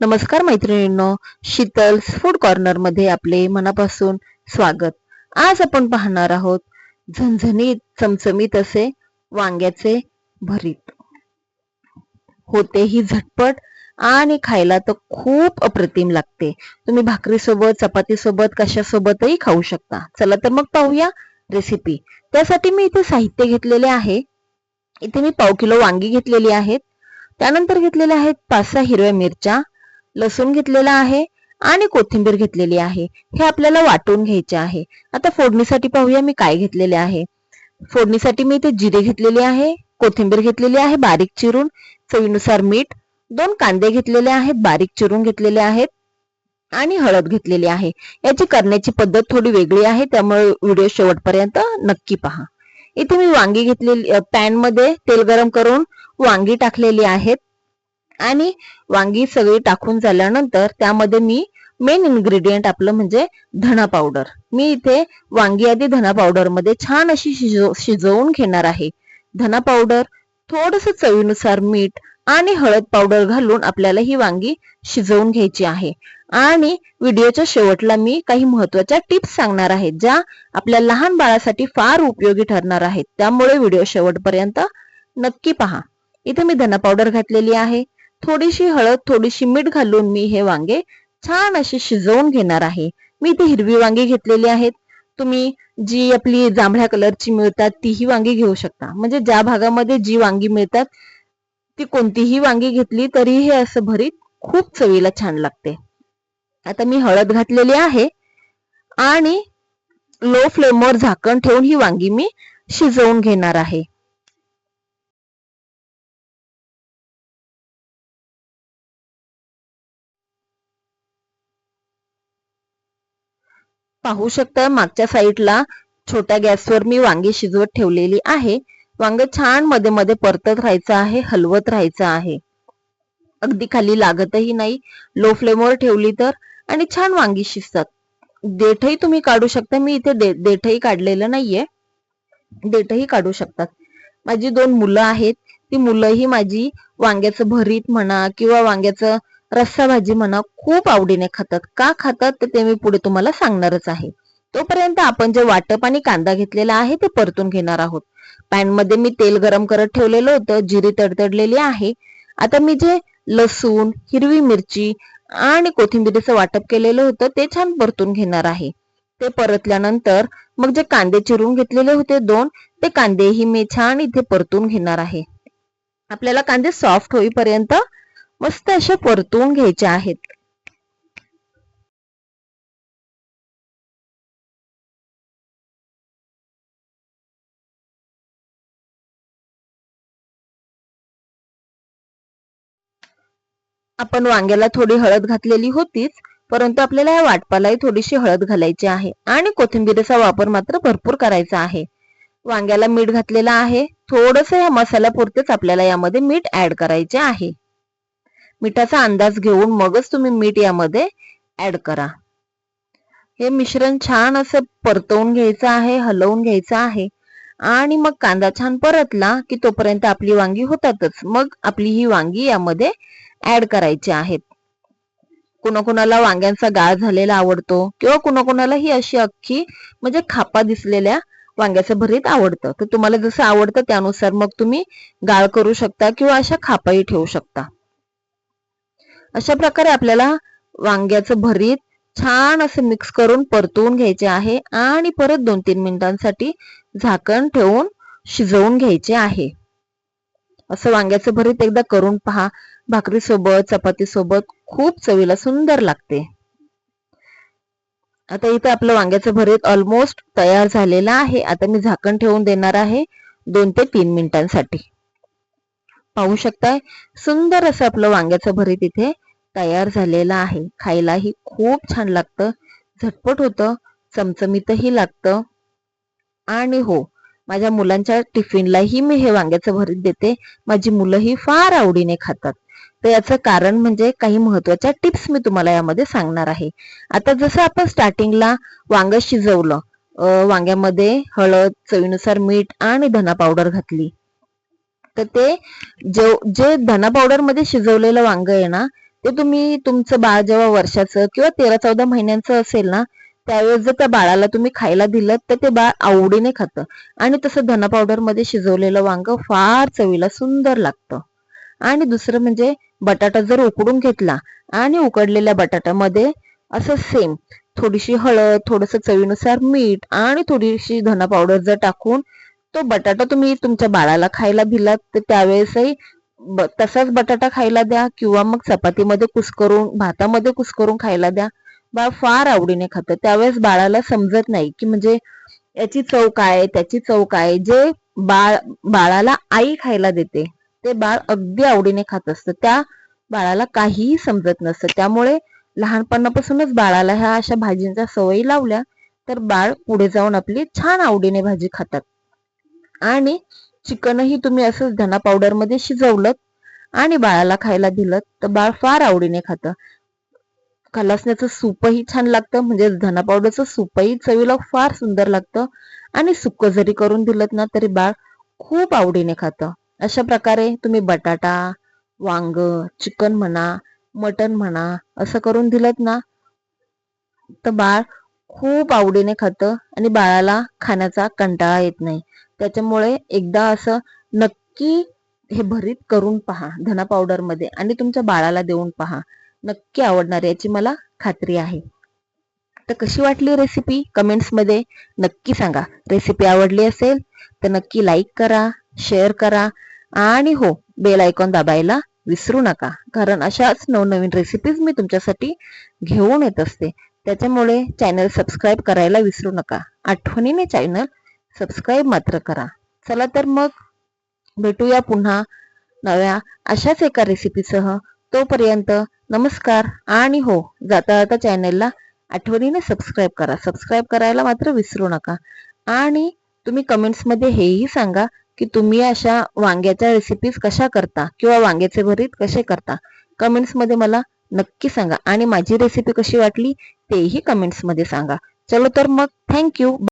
नमस्कार मैत्रिणींनो शीतल्स फूड कॉर्नरमध्ये आपले मनापासून स्वागत. आज आपण पाहणार आहोत झणझणीत चमचमीत असे वांग्याचे भरीत. होते ही झटपट आणि खायला तर खूप अप्रतिम लागते. तुम्ही भाकरी सोबत चपाती सोबत कशासोबतही खाऊ शकता. चला तर मग पाहूया रेसिपी त्यासाठी मी इथे साहित्य घेतलेले आहे. इथे मी पाव किलो वांगी घेतलेली आहेत. त्यानंतर घेतलेल्या आहेत पाच सहा हिरव्या मिरच्या लसूण घेतलेला आहे आणि कोथिंबीर घेतलेली आहे. हे आपल्याला वाटून घ्यायचे आहे. आता फोडणीसाठी पाहूया मी काय घेतलेले आहे. फोडणीसाठी मी इथे जिरे घेतलेले आहे कोथिंबीर घेतलेली आहे बारीक चिरून. चवीनुसार मीठ दोन कांदे घेतलेले आहेत बारीक चिरून घेतलेले आहेत आणि हळद घेतलेली आहे. याची करण्याची पद्धत थोडी वेगळी आहे त्यामुळे व्हिडिओ शेवटपर्यंत नक्की पहा. इथे मी वांगी घेतलेली पॅनमध्ये तेल गरम करून वांगी टाकलेली आहेत. आणि वांगी सगळी टाकून झाल्यानंतर त्यामध्ये मी मेन इन्ग्रेडियंट आपलं म्हणजे धना पावडर मी इथे वांगी आधी धना पावडरमध्ये छान अशी शिजव शिजवून घेणार आहे. धना पावडर थोडस चवीनुसार मीठ आणि हळद पावडर घालून आपल्याला ही वांगी शिजवून घ्यायची आहे. आणि व्हिडिओच्या शेवटला मी काही महत्त्वाच्या टिप्स सांगणार आहे ज्या आपल्या लहान बाळासाठी फार उपयोगी ठरणार आहेत. त्यामुळे व्हिडिओ शेवटपर्यंत नक्की पहा. इथे मी धना पावडर घातलेली आहे. थोडीशी हळद थोडीशी मीठ घालून मी हे वांगे छान असे शिजवून घेणार आहे. मी ते हिरवी वांगी घेतलेली आहेत. तुम्ही जी आपली जांभळ्या कलरची मिळतात तीही वांगी घेऊ शकता. म्हणजे ज्या भागामध्ये जी वांगी मिळतात ती कोणतीही वांगी घेतली तरी हे असं भरीत खूप चवीला छान लागते. आता मी हळद घातलेली आहे आणि लो फ्लेमवर झाकण ठेवून ही वांगी मी शिजवून घेणार आहे. पाहू शकता मागच्या साईडला छोट्या गॅसवर मी वांगी शिजवत ठेवलेली आहे. वांग छानमध्ये मध्ये परतत राहायचं आहे हलवत राहायचं आहे. अगदी खाली लागतही नाही. लो फ्लेमवर ठेवली तर आणि छान वांगी शिजतात. देठही तुम्ही काढू शकता. मी इथे देठही काढलेलं नाहीये. देठही काढू शकतात. माझी दोन मुलं आहेत. ती मुलंही माझी वांग्याचं भरीत म्हणा किंवा वांग्याचं रस्सा भाजी म्हणा खूप आवडीने खातात. का खातात तर ते मी पुढे तुम्हाला सांगणारच आहे. तोपर्यंत आपण जे वाटप आणि कांदा घेतलेला आहे ते परतून घेणार आहोत. पॅनमध्ये मी तेल गरम करत ठेवलेलं होतं जिरी तडतडलेली आहे. आता मी जे लसूण हिरवी मिरची आणि कोथिंबिरीचं वाटप केलेलं होतं ते छान परतून घेणार आहे. ते परतल्यानंतर मग जे कांदे चिरून घेतलेले होते दोन ते कांदेही मी छान इथे परतून घेणार आहे. आपल्याला कांदे सॉफ्ट होईपर्यंत मस्त अशा परतून घ्यायच्या आहेत. आपण वांग्याला थोडी हळद घातलेली होतीच परंतु आपल्याला या वाटपालाही थोडीशी हळद घालायची आहे आणि कोथिंबीरीचा वापर मात्र भरपूर करायचा आहे. वांग्याला मीठ घातलेलं आहे. थोडस या मसाल्यापुरतेच आपल्याला यामध्ये मीठ ऍड करायचे आहे. मिठाचा अंदाज घेऊन मगच तुम्ही मीठ यामध्ये ऍड करा. हे मिश्रण छान असं परतवून घ्यायचं आहे हलवून घ्यायचं आहे. आणि मग कांदा छान परतला की तोपर्यंत आपली वांगी होतातच. मग आपली ही वांगी यामध्ये ऍड करायची आहेत. कुणाकुणाला वांग्यांचा गाळ झालेला आवडतो किंवा कुणाकुणाला ही अशी अख्खी म्हणजे खापा दिसलेल्या वांग्याचं भरीत आवडतं. तर तुम्हाला जसं आवडतं त्यानुसार मग तुम्ही गाळ करू शकता किंवा अशा खापाही ठेवू शकता. अशा प्रकारे आपल्याला वांग्याचं भरीत छान असं मिक्स करून परतवून घ्यायचे आहे आणि परत दोन तीन मिनिटांसाठी झाकण ठेवून शिजवून घ्यायचे आहे. असं वांग्याचं भरीत एकदा करून पहा. भाकरी सोबत चपाती सोबत खूप चवीला सुंदर लागते. आता इथे आपलं वांग्याचं भरीत ऑलमोस्ट तयार झालेलं आहे. आता मी झाकण ठेवून देणार आहे दोन ते तीन मिनिटांसाठी. पाहू शकताय. सुंदर असं आपलं वांग्याचं भरीत इथे तयार झालेलं आहे. खायलाही खूप छान लागतं. झटपट होतं. चमचमीतही लागतं. आणि हो माझ्या मुलांच्या टिफिनलाही मी हे वांग्याचं भरीत देते. माझी मुलंही फार आवडीने खातात. तर याचं कारण म्हणजे काही महत्त्वाच्या टिप्स मी तुम्हाला यामध्ये सांगणार आहे. आता जसं आपण स्टार्टिंगला वांग शिजवलं वांग्यामध्ये हळद चवीनुसार मीठ आणि धना पावडर घातली. तर ते जे जे धना पावडरमध्ये शिजवलेलं वांग आहे ना ते तुम्ही तुमचं बाळ जेव्हा वर्षाचं किंवा तेरा चौदा महिन्यांचं असेल ना त्यावेळेस जर त्या बाळाला तुम्ही खायला दिलं तर ते बाळ आवडीने खातं. आणि तसं धना पावडरमध्ये शिजवलेलं वांग फार चवीला सुंदर लागतं. आणि दुसरं म्हणजे बटाटा जर उकडून घेतला आणि उकडलेल्या बटाट्यामध्ये असं सेम थोडीशी हळद थोडस चवीनुसार मीठ आणि थोडीशी धना पावडर जर टाकून तो बटाटा तुम्ही तुमच्या बाळाला खायला भिलात तर त्यावेळेसही ब- तसाच बटाटा खायला द्या किंवा मग चपातीमध्ये कुस्करून भातामध्ये कुस्करून खायला द्या. बाळ फार आवडीने खातं. त्यावेळेस बाळाला समजत नाही की म्हणजे याची चव काय त्याची चव काय जे बाळ बाळाला आई खायला देते ते बाळ अगदी आवडीने खात असतं. त्या बाळाला काहीही समजत नसतं. त्यामुळे लहानपणापासूनच बाळाला ह्या अशा भाजींच्या सवयी लावल्या तर बाळ पुढे जाऊन आपली छान आवडीने भाजी खातात. आणि चिकनही तुम्ही असंच धना पावडरमध्ये शिजवलं आणि बाळाला खायला दिलं तर बाळ फार आवडीने खातं. खलासण्याचं सूपही छान लागतं. म्हणजे धना पावडरचं सूपही चवीला फार सुंदर लागतं. आणि सुक्क जरी करून दिलं ना तरी बाळ खूप आवडीने खातं. अशा प्रकारे तुम्ही बटाटा वांग चिकन म्हणा मटन म्हणा असं करून दिलं ना तर बाळ खूप आवडीने खातं. आणि बाळाला खाण्याचा कंटाळा येत नाही. त्याच्यामुळे एकदा असं नक्की हे भरीत करून पहा धना पावडरमध्ये आणि तुमच्या बाळाला देऊन पहा. नक्की आवडणार याची मला खात्री आहे. तर कशी वाटली रेसिपी कमेंट्समध्ये नक्की सांगा. रेसिपी आवडली असेल तर नक्की लाईक करा शेअर करा आणि हो बेल आयकॉन दाबायला विसरू नका. कारण अशाच नवनवीन रेसिपीज मी तुमच्यासाठी घेऊन येत असते. त्याच्यामुळे चॅनल सबस्क्राईब करायला विसरू नका. आठवणीने चॅनल सबस्क्राईब मात्र करा. चला तर मग भेटूया पुन्हा नव्या अशाच एका रेसिपीसह तोपर्यंत नमस्कार आणि हो जाता जाता चॅनेलला आठवणीने सबस्क्राईब करा. सबस्क्राईब करायला मात्र विसरू नका. आणि तुम्ही कमेंट्समध्ये हेही सांगा की तुम्ही अशा वांग्याच्या रेसिपीज कशा करता किंवा वांग्याचे भरीत कसे करता. कमेंट्समध्ये मला नक्की सांगा. आणि माझी रेसिपी कशी वाटली तेही कमेंट्समध्ये सांगा. चलो तर मग थँक्यू